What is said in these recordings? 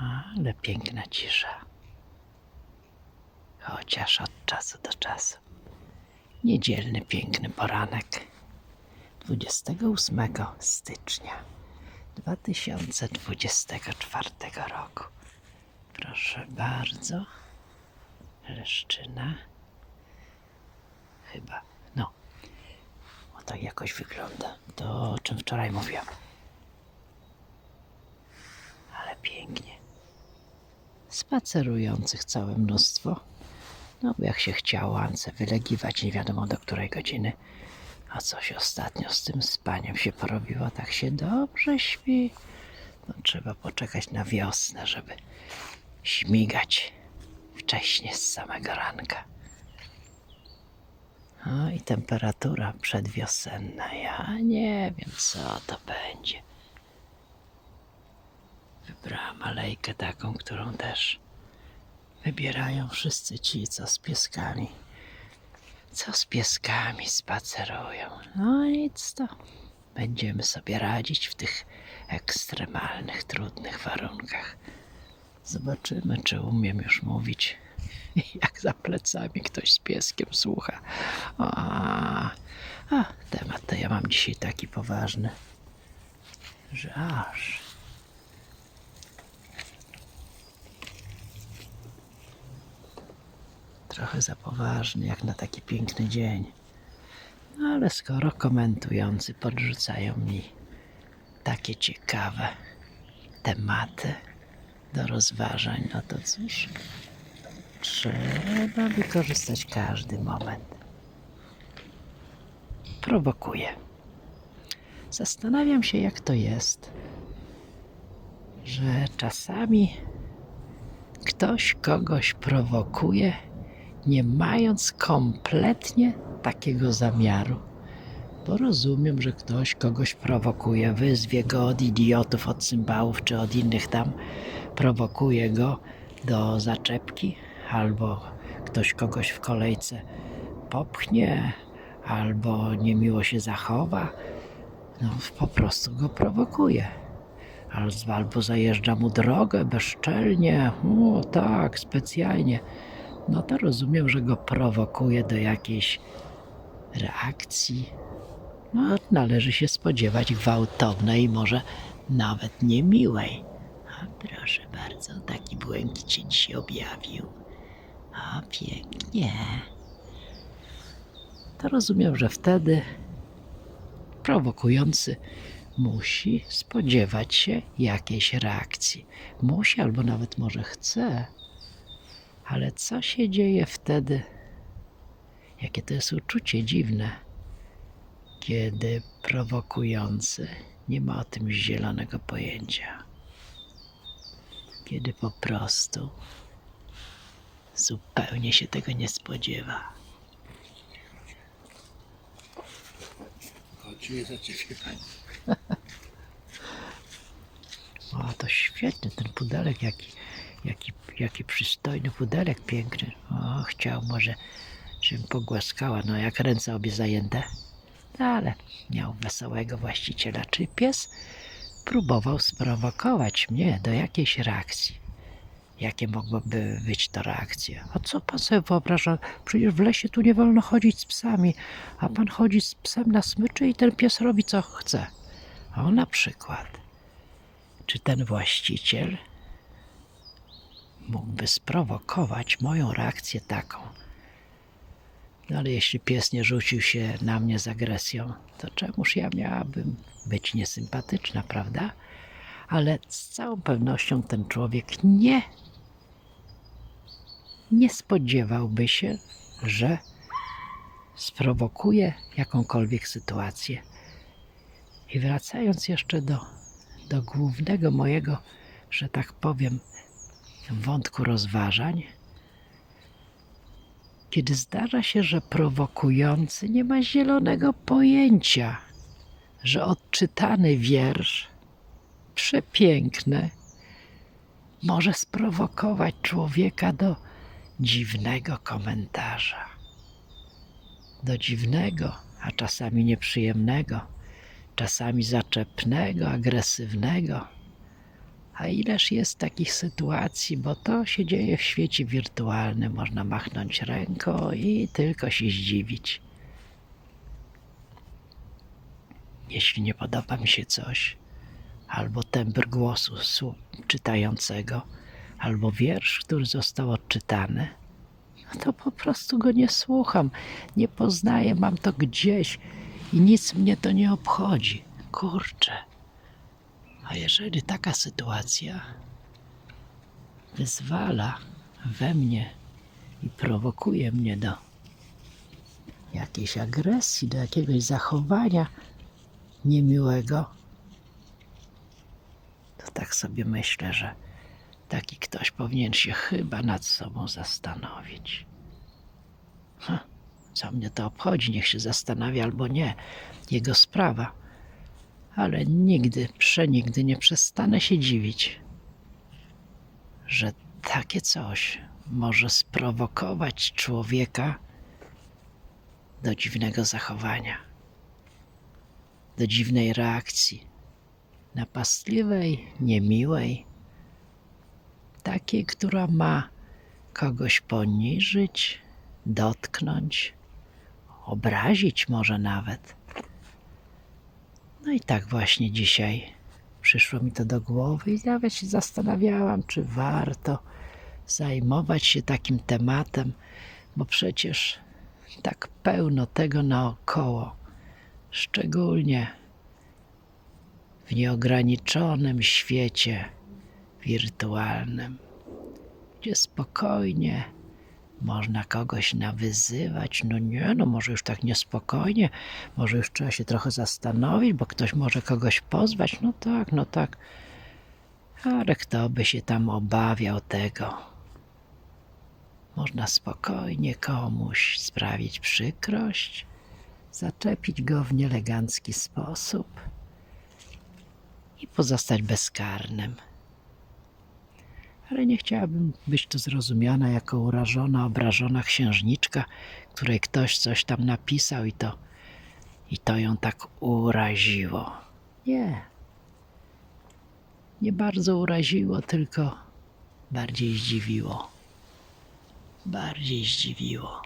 Ale piękna cisza. Chociaż od czasu do czasu. Niedzielny, piękny poranek 28 stycznia 2024 roku. Proszę bardzo. Leszczyna. Chyba. No. O tak jakoś wygląda. To o czym wczoraj mówiłam. Ale pięknie. Spacerujących całe mnóstwo. No, jak się chciało Ance wylegiwać nie wiadomo do której godziny. A coś ostatnio z tym spaniem się porobiło, tak się dobrze śpi. No, trzeba poczekać na wiosnę, żeby śmigać wcześnie z samego ranka. O, i temperatura przedwiosenna. Ja nie wiem, co to będzie. Wybrałam alejkę taką, którą też wybierają wszyscy ci, co z pieskami. Co z pieskami spacerują. No nic to. Będziemy sobie radzić w tych ekstremalnych, trudnych warunkach. Zobaczymy, czy umiem już mówić, jak za plecami ktoś z pieskiem słucha. A, a temat to ja mam dzisiaj taki poważny, że aż. Trochę za poważny, jak na taki piękny dzień. No ale skoro komentujący podrzucają mi takie ciekawe tematy do rozważań, no to cóż, trzeba wykorzystać każdy moment. Prowokuje. Zastanawiam się, jak to jest, że czasami ktoś kogoś prowokuje, nie mając kompletnie takiego zamiaru. Bo rozumiem, że ktoś kogoś prowokuje, wyzwie go od idiotów, od cymbałów czy od innych tam, prowokuje go do zaczepki, albo ktoś kogoś w kolejce popchnie, albo niemiło się zachowa. No, po prostu go prowokuje. Albo- zajeżdża mu drogę bezczelnie, o tak, specjalnie. No to rozumiem, że go prowokuje do jakiejś reakcji. No, należy się spodziewać gwałtownej, może nawet niemiłej. A proszę bardzo, taki błękit się objawił. A pięknie. To rozumiem, że wtedy prowokujący musi spodziewać się jakiejś reakcji. Musi albo nawet może chce. Ale co się dzieje wtedy? Jakie to jest uczucie dziwne, kiedy prowokujący nie ma o tym zielonego pojęcia. Kiedy po prostu zupełnie się tego nie spodziewa. Czuję za ciebie, pani. O, to świetny ten pudelek, jaki, jaki, jaki przystojny pudelek, piękny. O, chciał może, żebym pogłaskała, no jak ręce obie zajęte. No, ale miał wesołego właściciela. Czy pies próbował sprowokować mnie do jakiejś reakcji? Jakie mogłyby być to reakcje? A co pan sobie wyobraża? Przecież w lesie tu nie wolno chodzić z psami, a pan chodzi z psem na smyczy i ten pies robi co chce. O, na przykład czy ten właściciel mógłby sprowokować moją reakcję taką. No ale jeśli pies nie rzucił się na mnie z agresją, to czemuż ja miałabym być niesympatyczna, prawda? Ale z całą pewnością ten człowiek nie, nie spodziewałby się, że sprowokuje jakąkolwiek sytuację. I wracając jeszcze do do głównego mojego, że tak powiem, wątku rozważań, kiedy zdarza się, że prowokujący nie ma zielonego pojęcia, że odczytany wiersz, przepiękny, może sprowokować człowieka do dziwnego komentarza, do dziwnego, a czasami nieprzyjemnego czasami zaczepnego, agresywnego, A ileż jest takich sytuacji, bo to się dzieje w świecie wirtualnym. Można machnąć ręką i tylko się zdziwić. Jeśli nie podoba mi się coś, albo tembr głosu czytającego, albo wiersz, który został odczytany, no to po prostu go nie słucham, nie poznaję, mam to gdzieś i nic mnie to nie obchodzi. Kurczę. A jeżeli taka sytuacja wyzwala we mnie i prowokuje mnie do jakiejś agresji, do jakiegoś zachowania niemiłego, to tak sobie myślę, że taki ktoś powinien się chyba nad sobą zastanowić. Ha, co mnie to obchodzi, niech się zastanawia albo nie, jego sprawa. Ale nigdy, przenigdy nie przestanę się dziwić, że takie coś może sprowokować człowieka do dziwnego zachowania, do dziwnej reakcji, napastliwej, niemiłej, takiej, która ma kogoś poniżyć, dotknąć, obrazić może nawet. No i tak właśnie dzisiaj przyszło mi to do głowy i nawet się zastanawiałam, czy warto zajmować się takim tematem, bo przecież tak pełno tego naokoło, szczególnie w nieograniczonym świecie wirtualnym, gdzie spokojnie można kogoś nawyzywać. No nie, no może już tak niespokojnie, może już trzeba się trochę zastanowić, bo ktoś może kogoś pozwać. No tak, no tak. Ale kto by się tam obawiał tego? Można spokojnie komuś sprawić przykrość, zaczepić go w nieelegancki sposób i pozostać bezkarnym ale nie chciałabym być tu zrozumiana jako urażona, obrażona księżniczka, której ktoś coś tam napisał i to, i to ją tak uraziło. Nie. Nie bardzo uraziło, tylko bardziej zdziwiło. Bardziej zdziwiło.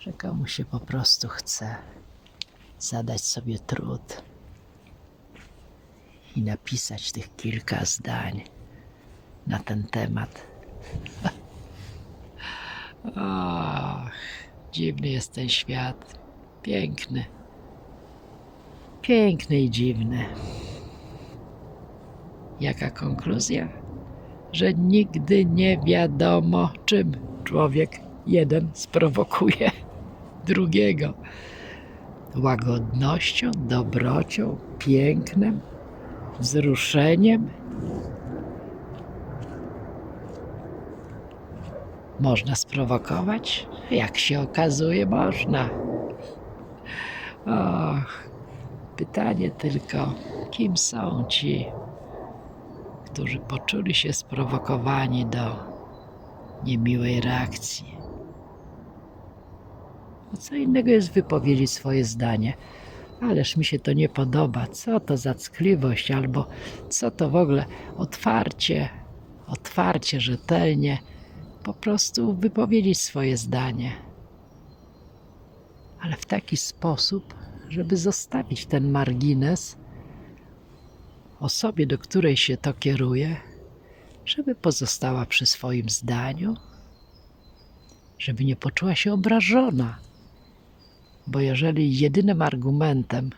Że komu się po prostu chce zadać sobie trud i napisać tych kilka zdań na ten temat. Och, dziwny jest ten świat. Piękny. Piękny i dziwny. Jaka konkluzja? Że nigdy nie wiadomo, czym człowiek jeden sprowokuje drugiego łagodnością, dobrocią, pięknem, wzruszeniem. Można sprowokować? Jak się okazuje, można. Och, pytanie tylko, kim są ci, którzy poczuli się sprowokowani do niemiłej reakcji? A co innego jest wypowiedzieć swoje zdanie. Ależ mi się to nie podoba. Co to za ckliwość, albo co to w ogóle otwarcie, otwarcie, rzetelnie, po prostu wypowiedzieć swoje zdanie. Ale w taki sposób, żeby zostawić ten margines osobie, do której się to kieruje, żeby pozostała przy swoim zdaniu, żeby nie poczuła się obrażona bo jeżeli jedynym argumentem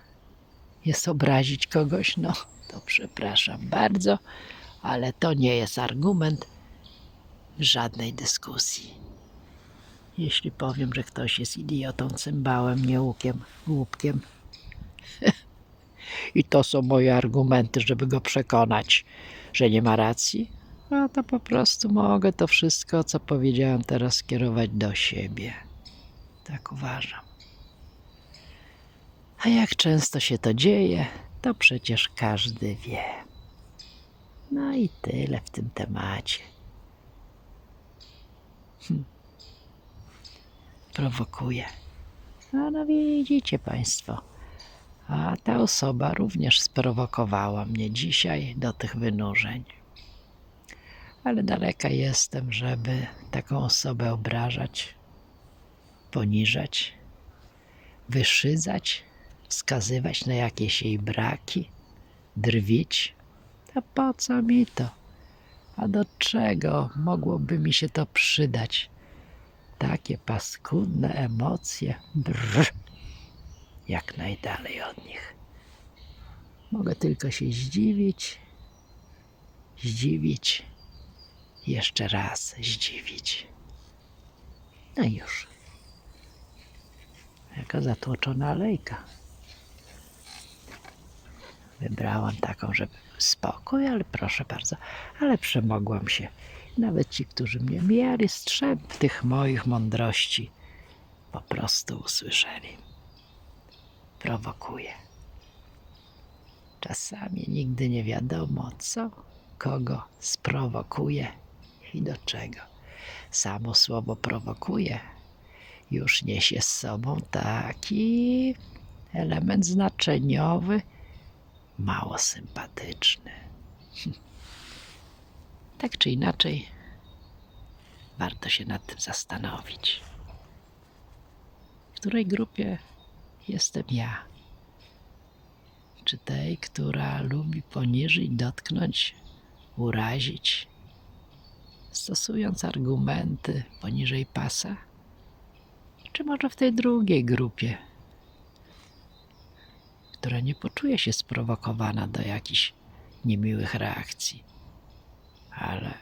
jest obrazić kogoś, no to przepraszam bardzo, ale to nie jest argument żadnej dyskusji. Jeśli powiem, że ktoś jest idiotą, cymbałem, nieukiem, głupkiem. I to są moje argumenty, żeby go przekonać, że nie ma racji, no to po prostu mogę to wszystko, co powiedziałem teraz, skierować do siebie. Tak uważam. A jak często się to dzieje, to przecież każdy wie. No i tyle w tym temacie. Hm. Prowokuje. A no widzicie Państwo. A ta osoba również sprowokowała mnie dzisiaj do tych wynurzeń. Ale daleka jestem, żeby taką osobę obrażać, poniżać, wyszydzać, wskazywać na jakieś jej braki, drwić. A po co mi to? A do czego mogłoby mi się to przydać? Takie paskudne emocje. Brr. Jak najdalej od nich. Mogę tylko się zdziwić, zdziwić, jeszcze raz zdziwić. No już. Jaka zatłoczona alejka. Wybrałam taką, żeby spokój, ale proszę bardzo, ale przemogłam się. Nawet ci, którzy mnie mijali, strzęp tych moich mądrości po prostu usłyszeli. Prowokuje. Czasami nigdy nie wiadomo, co kogo sprowokuje i do czego. Samo słowo prowokuje już niesie z sobą taki element znaczeniowy, mało sympatyczny. Tak czy inaczej, warto się nad tym zastanowić. W której grupie jestem ja? Czy tej, która lubi poniżyć, dotknąć, urazić, stosując argumenty poniżej pasa? Czy może w tej drugiej grupie, która nie poczuje się sprowokowana do jakichś niemiłych reakcji, ale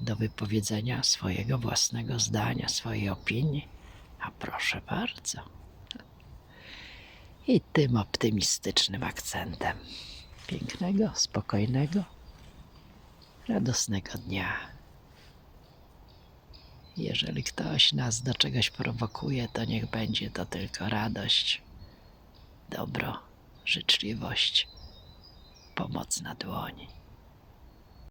do wypowiedzenia swojego własnego zdania, swojej opinii? A proszę bardzo. I tym optymistycznym akcentem pięknego, spokojnego, radosnego dnia. Jeżeli ktoś nas do czegoś prowokuje, to niech będzie to tylko radość, dobro, życzliwość, pomoc na dłoni.